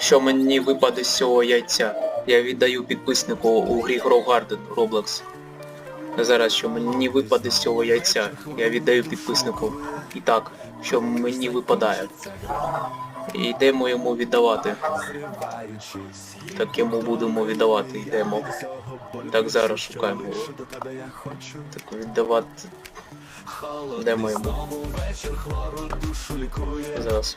що мені випаде з цього яйця. Я віддаю підписнику у грі Garden Roblox. Зараз, що мені випаде з цього яйця. Я віддаю підписнику. І так, що мені випадає. Йдемо йому віддавати. Так йому будемо віддавати, йдемо. Так зараз шукаємо. Так віддавати. Йдемо йому. Зараз.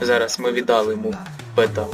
Зараз ми віддали йому пета.